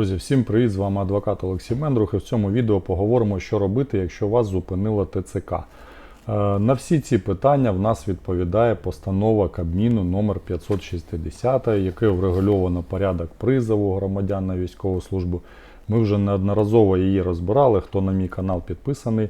Друзі, всім привіт! З вами адвокат Олексій Мендрух. І в цьому відео поговоримо, що робити, якщо вас зупинило ТЦК. Е, На всі ці питання в нас відповідає постанова Кабміну номер 560, якою врегульовано порядок призову громадян на військову службу. Ми вже неодноразово її розбирали. Хто на мій канал підписаний,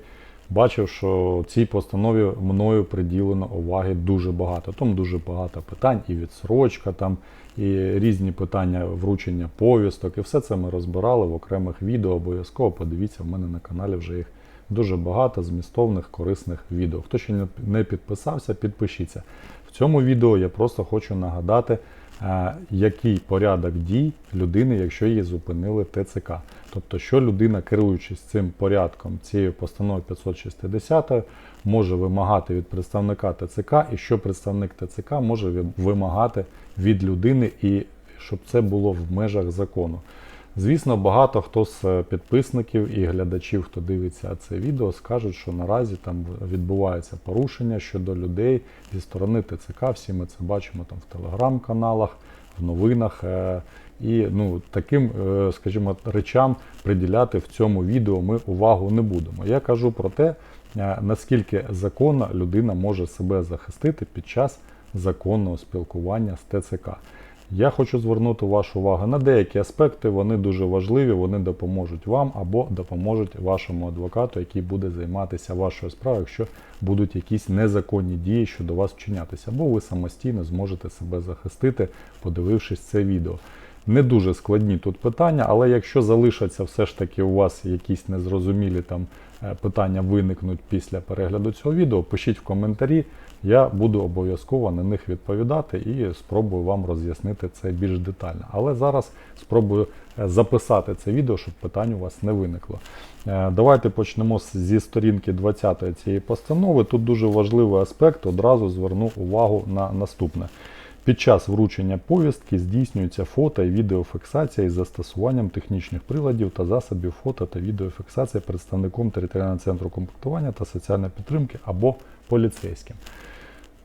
бачив, що цій постанові мною приділено уваги дуже багато. Тому дуже багато питань і відсрочка там, і різні питання вручення повісток. І все це ми розбирали в окремих відео. Обов'язково подивіться, в мене на каналі вже їх дуже багато змістовних, корисних відео. Хто ще не- підписався, підпишіться. В цьому відео я просто хочу нагадати, який порядок дій людини, якщо її зупинили ТЦК. Тобто, що людина, керуючись цим порядком, цією постановою 560, може вимагати від представника ТЦК, і що представник ТЦК може вимагати від людини, і щоб це було в межах закону. Звісно, багато хто з е, підписників і глядачів, хто дивиться це відео, скажуть, що наразі там відбуваються порушення щодо людей зі сторони ТЦК. Всі ми це бачимо там в телеграм-каналах, в новинах. е, І ну, таким, е, скажімо, речам приділяти в цьому відео ми увагу не будемо. Я кажу про те, наскільки законно людина може себе захистити під час законного спілкування з ТЦК. Я хочу звернути вашу увагу на деякі аспекти. Вони дуже важливі, вони допоможуть вам або допоможуть вашому адвокату, який буде займатися вашою справою, якщо будуть якісь незаконні дії щодо вас вчинятися, або ви самостійно зможете себе захистити, подивившись це відео. Не дуже складні тут питання, але якщо залишаться все ж таки у вас якісь незрозумілі там е, питання виникнуть після перегляду цього відео, пишіть в коментарі. Я буду обов'язково на них відповідати і спробую вам роз'яснити це більш детально. Але зараз спробую е, записати це відео, щоб питань у вас не виникло. Е, Давайте почнемо зі сторінки 20 цієї постанови. Тут дуже важливий аспект. Одразу зверну увагу на наступне. Під час вручення повістки здійснюється фото і відеофіксація із застосуванням технічних приладів та засобів фото та відеофіксації представником територіального центру комплектування та соціальної підтримки або поліцейським.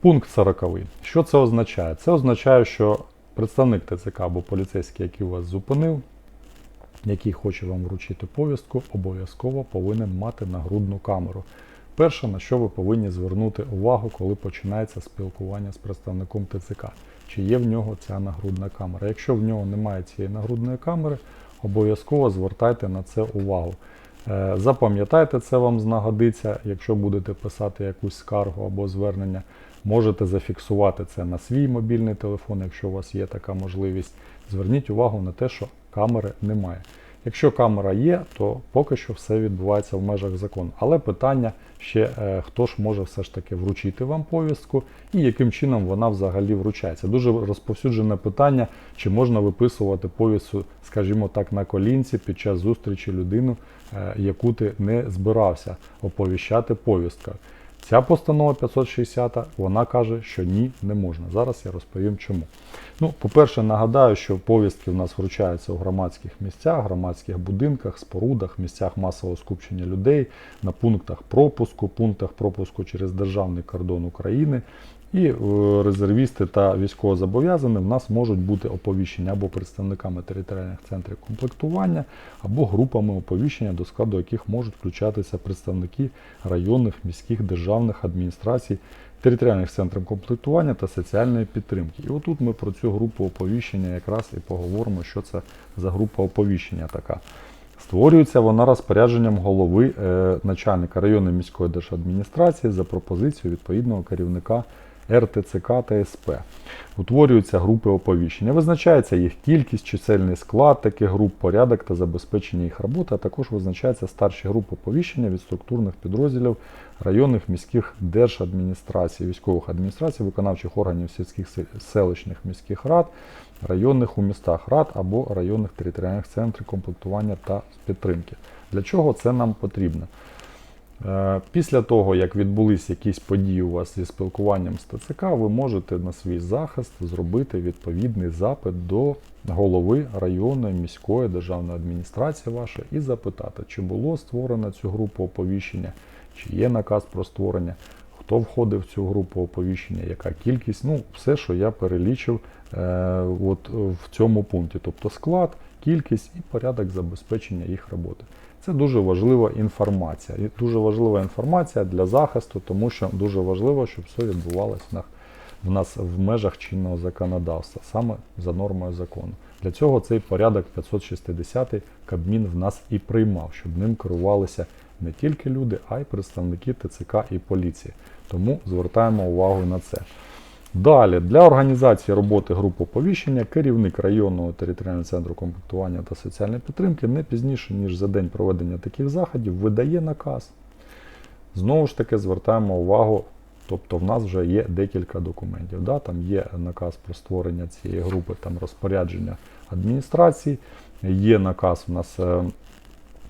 Пункт 40. Що це означає? Це означає, що представник ТЦК або поліцейський, який вас зупинив, який хоче вам вручити повістку, обов'язково повинен мати нагрудну камеру. Перше, на що ви повинні звернути увагу, коли починається спілкування з представником ТЦК, чи є в нього ця нагрудна камера. Якщо в нього немає цієї нагрудної камери, обов'язково звертайте на це увагу. Е, Запам'ятайте, це вам знагодиться, якщо будете писати якусь скаргу або звернення. Можете зафіксувати це на свій мобільний телефон, якщо у вас є така можливість. Зверніть увагу на те, що камери немає. Якщо камера є, то поки що все відбувається в межах закону. Але питання ще, е, хто ж може все ж таки вручити вам повістку і яким чином вона взагалі вручається. Дуже розповсюджене питання, чи можна виписувати повістку, скажімо так, на колінці під час зустрічі людину, е, яку ти не збирався оповіщати повісткою. Ця постанова 560, вона каже, що ні, не можна. Зараз я розповім чому. Ну, по-перше, нагадаю, що повістки в нас вручаються у громадських місцях, громадських будинках, спорудах, місцях масового скупчення людей, на пунктах пропуску, пунктах пропуску через державний кордон України. І е, резервісти та військовозобов'язані в нас можуть бути оповіщені або представниками територіальних центрів комплектування, або групами оповіщення, до складу яких можуть включатися представники районних міських державних адміністрацій, територіальних центрів комплектування та соціальної підтримки. І отут ми про цю групу оповіщення якраз і поговоримо, що це за група оповіщення така. Створюється вона розпорядженням голови е, начальника районної міської держадміністрації за пропозицією відповідного керівника РТЦК та СП. Утворюються групи оповіщення. Визначається їх кількість, чисельний склад таких груп, порядок та забезпечення їх роботи, а також визначаються старші групи оповіщення від структурних підрозділів районних міських держадміністрацій, військових адміністрацій, виконавчих органів сільських селищних міських рад, районних у містах рад або районних територіальних центрів комплектування та підтримки. Для чого це нам потрібно? Е, Після того, як відбулись якісь події у вас зі спілкуванням з ТЦК, ви можете на свій захист зробити відповідний запит до голови районної міської державної адміністрації вашої і запитати, чи було створено цю групу оповіщення, чи є наказ про створення, хто входив в цю групу оповіщення, яка кількість, ну все, що я перелічив е, от, в цьому пункті, тобто склад, кількість і порядок забезпечення їх роботи. Це дуже важлива інформація. І дуже важлива інформація для захисту, тому що дуже важливо, щоб все відбувалося в нас в межах чинного законодавства, саме за нормою закону. Для цього цей порядок 560 Кабмін в нас і приймав, щоб ним керувалися не тільки люди, а й представники ТЦК і поліції. Тому звертаємо увагу на це. Далі, для організації роботи груп оповіщення керівник районного територіального центру комплектування та соціальної підтримки не пізніше, ніж за день проведення таких заходів, видає наказ. Знову ж таки, звертаємо увагу, тобто в нас вже є декілька документів. Да? Там є наказ про створення цієї групи, там розпорядження адміністрації, є наказ у нас, е,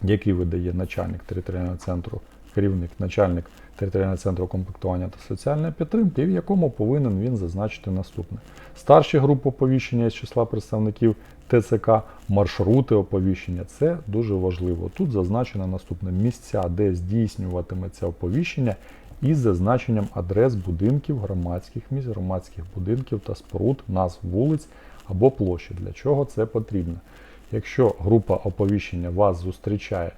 який видає начальник територіального центру, керівник, начальник територіального центру комплектування та соціальної підтримки, в якому повинен він зазначити наступне. Старші групи оповіщення з числа представників ТЦК, маршрути оповіщення це дуже важливо. Тут зазначено наступне місця, де здійснюватиметься оповіщення із зазначенням адрес будинків, громадських місць, громадських будинків та споруд, назв вулиць або площі. Для чого це потрібно? Якщо група оповіщення вас зустрічає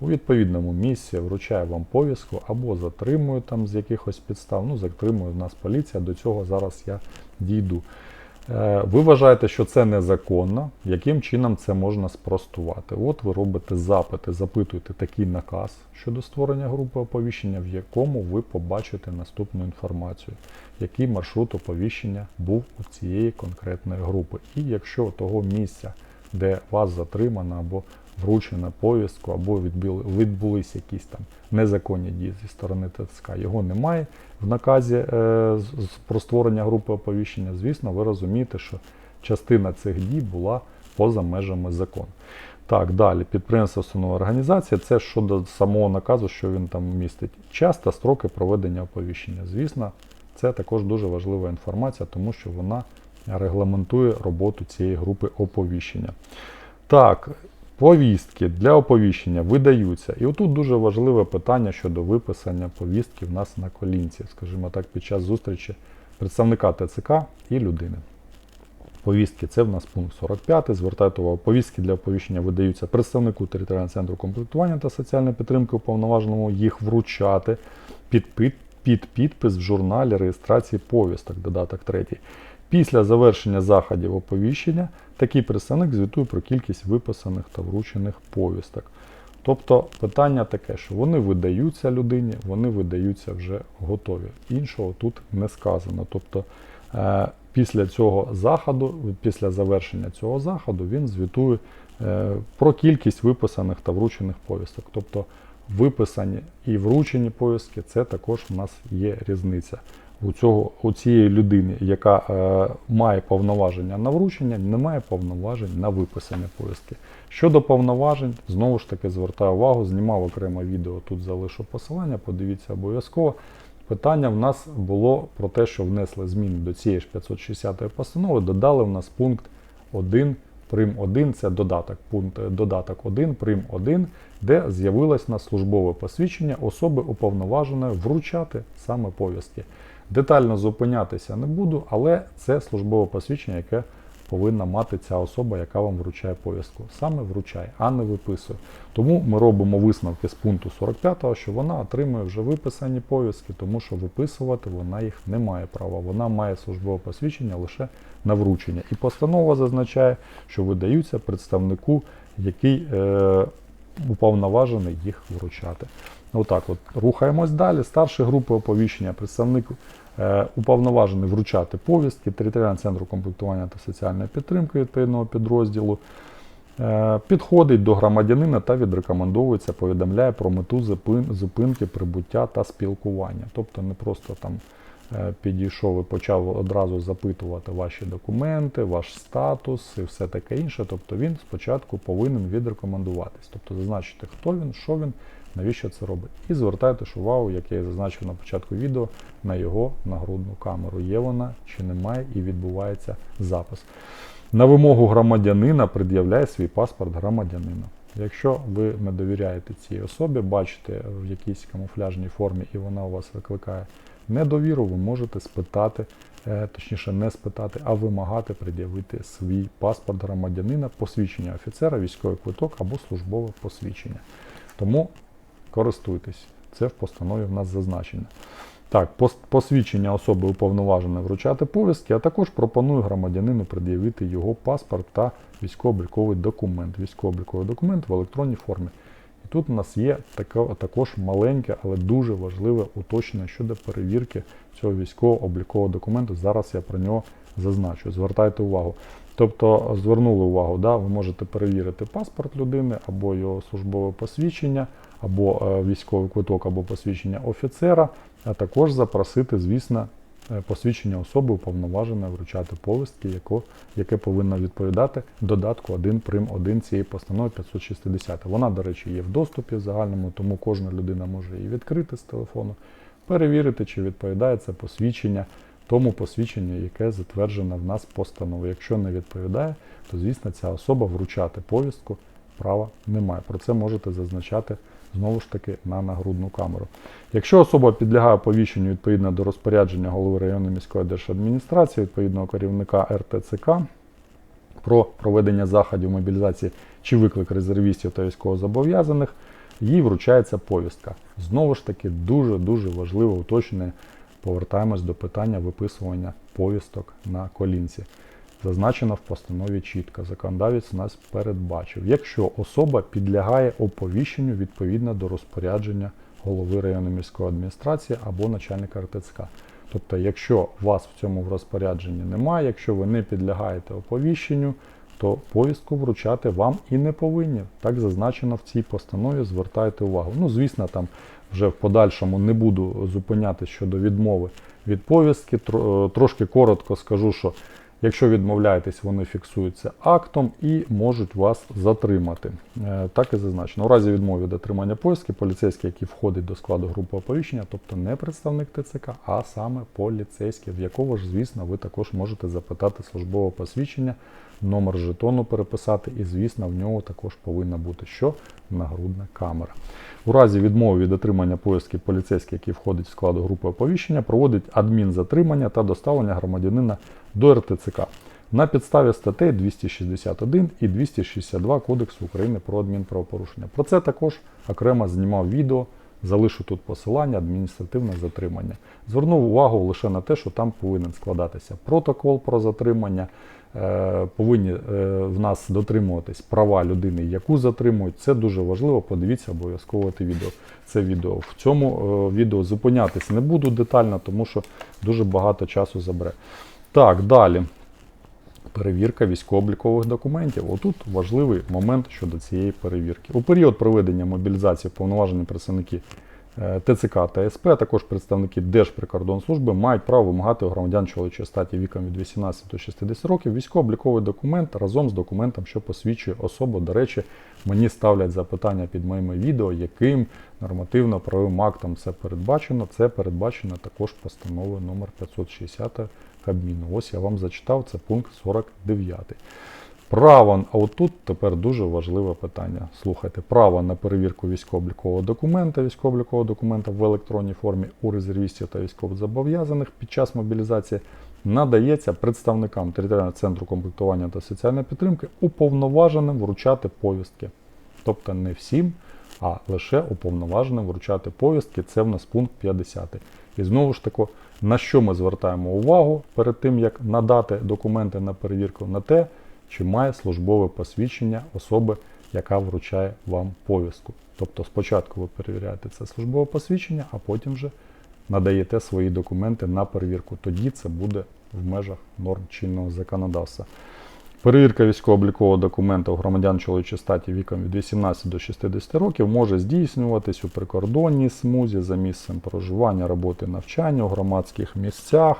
у відповідному місці, вручає вам повістку або затримує там з якихось підстав, ну затримує нас поліція, до цього зараз я дійду. Е, Ви вважаєте, що це незаконно, яким чином це можна спростувати? От ви робите запити, запитуєте такий наказ щодо створення групи оповіщення, в якому ви побачите наступну інформацію, який маршрут оповіщення був у цієї конкретної групи. І якщо того місця, де вас затримано або вручено повістку, або відбули, відбулись якісь там незаконні дії зі сторони ТЦК, його немає в наказі е, про створення групи оповіщення, звісно, ви розумієте, що частина цих дій була поза межами закону. Так, далі, підприємство, установа організація, це щодо самого наказу, що він там містить. Час та строки проведення оповіщення. Звісно, це також дуже важлива інформація, тому що вона регламентує роботу цієї групи оповіщення. Так, повістки для оповіщення видаються. І отут дуже важливе питання щодо виписання повістки в нас на колінці, скажімо так, під час зустрічі представника ТЦК і людини. Повістки це в нас пункт 45. Звертайте увагу, повістки для оповіщення видаються представнику територіального центру комплектування та соціальної підтримки уповноваженому їх вручати під, під, під підпис в журналі реєстрації повісток, додаток 3. Після завершення заходів оповіщення такий представник звітує про кількість виписаних та вручених повісток. Тобто питання таке, що вони видаються людині, вони видаються вже готові. Іншого тут не сказано. Тобто е, після цього заходу, після завершення цього заходу, він звітує е, про кількість виписаних та вручених повісток. Тобто виписані і вручені повістки, це також у нас є різниця. У, цього, у цієї людини, яка е, має повноваження на вручення, немає повноважень на виписання повістки. Щодо повноважень, знову ж таки звертаю увагу, знімав окреме відео, тут залишу посилання, подивіться обов'язково. Питання в нас було про те, що внесли зміни до цієї ж 560 постанови, додали в нас пункт 1 прим 1, це додаток, пункт е, додаток 1 прим 1, де з'явилось на службове посвідчення особи уповноваженої вручати саме повістки. Детально зупинятися не буду, але це службове посвідчення, яке повинна мати ця особа, яка вам вручає повістку. Саме вручає, а не виписує. Тому ми робимо висновки з пункту 45, що вона отримує вже виписані повістки, тому що виписувати вона їх не має права. Вона має службове посвідчення лише на вручення. І постанова зазначає, що видаються представнику, який е, уповноважений їх вручати. Отак от рухаємось далі. Старші групи оповіщення, представник е, уповноважений вручати повістки, територіального центру комплектування та соціальної підтримки відповідного підрозділу. Е, Підходить до громадянина та відрекомендовується, повідомляє про мету зупин- зупинки, прибуття та спілкування. Тобто не просто там е, підійшов і почав одразу запитувати ваші документи, ваш статус і все таке інше. Тобто він спочатку повинен відрекомендуватись, тобто зазначити, хто він, що він, навіщо це робить. І звертайте ж увагу, як я і зазначив на початку відео, на його нагрудну камеру. Є вона чи немає, і відбувається запис. На вимогу громадянина пред'являє свій паспорт громадянина. Якщо ви не довіряєте цій особі, бачите в якійсь камуфляжній формі і вона у вас викликає недовіру, ви можете спитати е, точніше не спитати, а вимагати пред'явити свій паспорт громадянина, посвідчення офіцера, військовий квиток або службове посвідчення. Тому користуйтесь. Це в постанові в нас зазначено. Так, посвідчення особи уповноваженої вручати повістки, а також пропоную громадянину пред'явити його паспорт та військово-обліковий документ. Військово-обліковий документ в електронній формі. І тут у нас є також маленьке, але дуже важливе уточнення щодо перевірки цього військово-облікового документу. Зараз я про нього зазначу. Звертайте увагу. Тобто звернули увагу, да, ви можете перевірити паспорт людини або його службове посвідчення, або е, військовий квиток, або посвідчення офіцера, а також запросити, звісно, е, посвідчення особи уповноваженої вручати повістки, яко, яке повинно відповідати додатку 1 прим 1 цієї постанови 560. Вона, до речі, є в доступі в загальному, тому кожна людина може її відкрити з телефону, перевірити, чи відповідає це посвідчення тому посвідченню, яке затверджено в нас постановою. Якщо не відповідає, то звісно ця особа вручати повістку права немає. Про це можете зазначати знову ж таки на нагрудну камеру. Якщо особа підлягає повіщенню відповідно до розпорядження голови районної міської держадміністрації, відповідного керівника РТЦК про проведення заходів мобілізації чи виклик резервістів та військовозобов'язаних, їй вручається повістка. Знову ж таки, дуже-дуже важливе уточнення. Повертаємось до питання виписування повісток на колінці. Зазначено в постанові чітко. Законодавець нас передбачив. Якщо особа підлягає оповіщенню відповідно до розпорядження голови районної міської адміністрації або начальника РТЦК. Тобто, якщо вас в цьому розпорядженні немає, якщо ви не підлягаєте оповіщенню, то повістку вручати вам і не повинні. Так зазначено в цій постанові. Звертайте увагу. Ну, звісно, там вже в подальшому не буду зупинятися щодо відмови від повістки. Трошки коротко скажу, що якщо відмовляєтесь, вони фіксуються актом і можуть вас затримати. Е, Так і зазначено. У разі відмови від отримання повістки, поліцейський, який входить до складу групи оповіщення, тобто не представник ТЦК, а саме поліцейський, в якого ж, звісно, ви також можете запитати службове посвідчення, номер жетону переписати, і, звісно, в нього також повинна бути що нагрудна камера. У разі відмови від отримання повістки поліцейський, який входить в складу групи оповіщення, проводить адмінзатримання та доставлення громадянина до РТЦК на підставі статей 261 і 262 Кодексу України про адмінправопорушення. Про це також окремо знімав відео. Залишу тут посилання адміністративне затримання. Звернув увагу лише на те, що там повинен складатися протокол про затримання, е, повинні е, в нас дотримуватись права людини, яку затримують. Це дуже важливо. Подивіться обов'язково те відео. Це відео. В цьому е, відео зупинятись не буду детально, тому що дуже багато часу забере. Так, далі. Перевірка військово-облікових документів. Отут важливий момент щодо цієї перевірки. У період проведення мобілізації повноважені представники е, ТЦК та СП, а також представники Держприкордонслужби мають право вимагати у громадян чоловічої статі віком від 18 до 60 років військово-обліковий документ разом з документом, що посвідчує особу. До речі, мені ставлять запитання під моїми відео, яким нормативно-правовим актом це передбачено. Це передбачено також постановою номер 560 Кабміну. Ось я вам зачитав, це пункт 49. Право, а отут тепер дуже важливе питання. Слухайте, право на перевірку військово-облікового документа, військово-облікового документа в електронній формі у резервістів та військовозобов'язаних під час мобілізації надається представникам територіального центру комплектування та соціальної підтримки уповноваженим вручати повістки. Тобто не всім, а лише уповноваженим вручати повістки. Це в нас пункт 50. І знову ж таки, на що ми звертаємо увагу перед тим, як надати документи на перевірку, на те, чи має службове посвідчення особи, яка вручає вам повістку. Тобто спочатку ви перевіряєте це службове посвідчення, а потім вже надаєте свої документи на перевірку. Тоді це буде в межах норм чинного законодавства. Перевірка військово-облікового документа у громадян чоловічої статі віком від 18 до 60 років може здійснюватись у прикордонній смузі за місцем проживання, роботи, навчання у громадських місцях.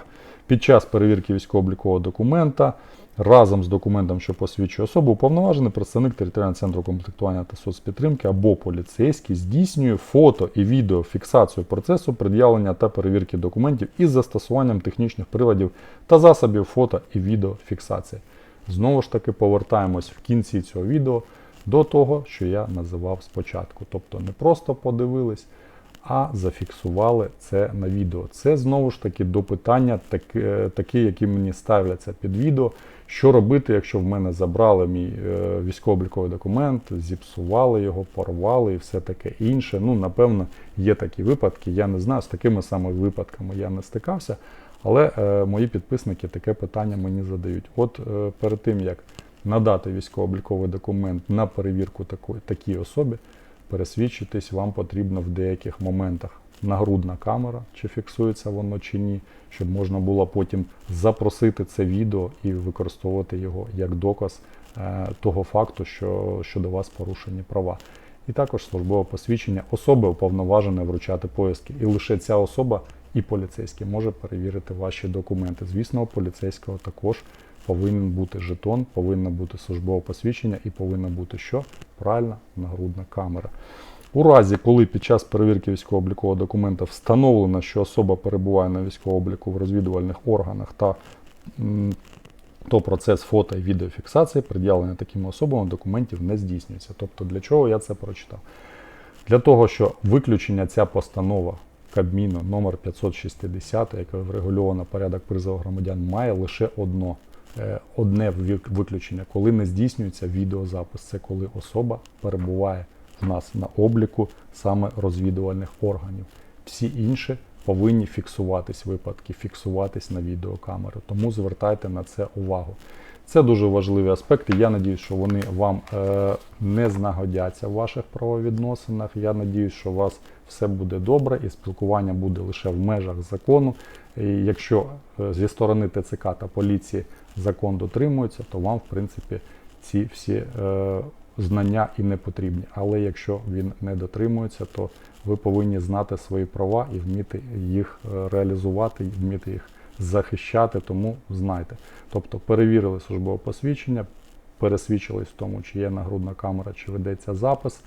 Під час перевірки військово-облікового документа разом з документом, що посвідчує особу, уповноважений представник територіального центру комплектування та соцпідтримки або поліцейський здійснює фото і відеофіксацію процесу пред'явлення та перевірки документів із застосуванням технічних приладів та засобів фото і відеофіксації. Знову ж таки, повертаємось в кінці цього відео до того, що я називав спочатку. Тобто не просто подивились, а зафіксували це на відео. Це знову ж таки до питання, е, такі, які мені ставляться під відео. Що робити, якщо в мене забрали мій е, військово-обліковий документ, зіпсували його, порвали і все таке інше. Ну, напевно, є такі випадки. Я не знаю, з такими саме випадками я не стикався, але е, мої підписники таке питання мені задають. От е, перед тим як надати військово-обліковий документ на перевірку такої, такій особі, пересвідчитись вам потрібно в деяких моментах. Нагрудна камера, чи фіксується воно чи ні, щоб можна було потім запросити це відео і використовувати його як доказ е, того факту, що щодо вас порушені права. І також службове посвідчення особи уповноважене вручати поїздки. І лише ця особа і поліцейський може перевірити ваші документи. Звісно, у поліцейського також повинен бути жетон, повинно бути службове посвідчення і повинна бути що? Правильна нагрудна камера. У разі, коли під час перевірки військово-облікового документа встановлено, що особа перебуває на військово-обліку в розвідувальних органах та то процес фото і відеофіксації пред'явлення такими особами документів не здійснюється. Тобто для чого я це прочитав? Для того, що виключення ця постанова Кабміну номер 560, яка врегульована порядок призову громадян, має лише одно. е, Одне виключення, коли не здійснюється відеозапис. Це коли особа перебуває в нас на обліку саме розвідувальних органів. Всі інші повинні фіксуватись випадки, фіксуватись на відеокамери. Тому звертайте на це увагу. Це дуже важливі аспекти. Я надіюсь, що вони вам е, не знагодяться в ваших правовідносинах. Я надіюсь, що у вас все буде добре і спілкування буде лише в межах закону. І якщо е, зі сторони ТЦК та поліції закон дотримується, то вам, в принципі, ці всі е, знання і не потрібні. Але якщо він не дотримується, то ви повинні знати свої права і вміти їх е, реалізувати, і вміти їх захищати, тому знайте. Тобто перевірили службове посвідчення, пересвідчились в тому, чи є нагрудна камера, чи ведеться запис,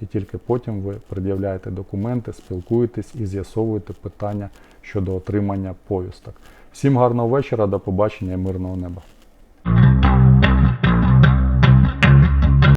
і тільки потім ви пред'являєте документи, спілкуєтесь і з'ясовуєте питання щодо отримання повісток. Всім гарного вечора, до побачення і мирного неба.